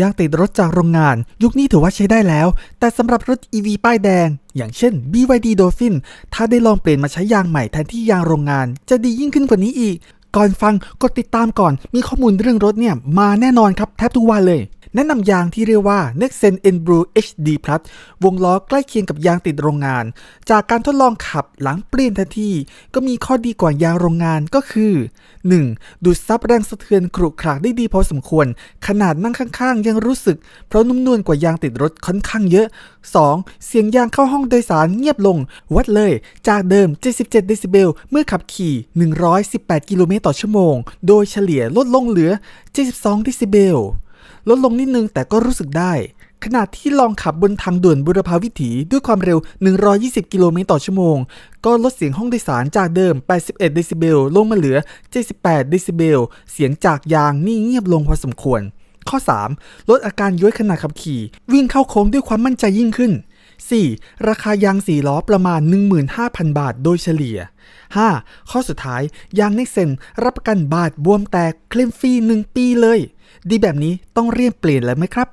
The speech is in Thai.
ยางติดรถจากโรงงาน ยุคนี้ถือว่าใช้ได้แล้ว แต่สำหรับรถ EV ป้ายแดง อย่างเช่น BYD Dolphin ถ้าได้ลองเปลี่ยนมาใช้ยางใหม่แทนที่ยางโรงงาน จะดียิ่งขึ้นกว่านี้อีก ก่อนฟังกดติดตามก่อน มีข้อมูลเรื่องรถเนี่ยมาแน่นอนครับแทบทุกวันเลย แนะนำยางที่เรียกว่า Nexen Enblue HD Plus วงล้อใกล้เคียงกับยางติดโรงงาน จากการทดลองขับหลังเปลี่ยนแทนทีก็มีข้อดีกว่ายางโรงงานก็คือ 1. ดูดซับแรงสะเทือนครุขระได้ดีพอสมควร ขนาดนั่งข้างๆ ยังรู้สึก เพราะนุ่มนวลกว่ายางติดรถค่อนข้างเยอะ 2. เสียงยางเข้าห้องโดยสารเงียบลง วัดเลย จากเดิม 77 เดซิเบล เมื่อขับขี่ 118 กิโลเมตรต่อชั่วโมง โดยเฉลี่ยลดลงเหลือ 72 เดซิเบล ลดลงนิดนึงแต่ก็รู้สึกได้ ขณะที่ลองขับบนทางด่วนบุรพาวิถีด้วยความเร็ว 120 กิโลเมตรต่อชั่วโมง ก็ลดเสียงห้องโดยสารจากเดิม 81 เดซิเบลลงมาเหลือ 78 เดซิเบล เสียงจากยางนี่เงียบลงพอสมควร ข้อ 3 ลดอาการย้อยขณะขับขี่ วิ่งเข้าโค้งด้วยความมั่นใจยิ่งขึ้น 4. ราคายาง4ล้อประมาณ 15,000 บาทโดยเฉลี่ย 5. ข้อสุดท้ายยางเน็กเซนรับประกันบาดบวมแตกเคลมฟรี1ปีเลย ดีแบบนี้ต้องเรียนเปลี่ยนแล้วไหมครับ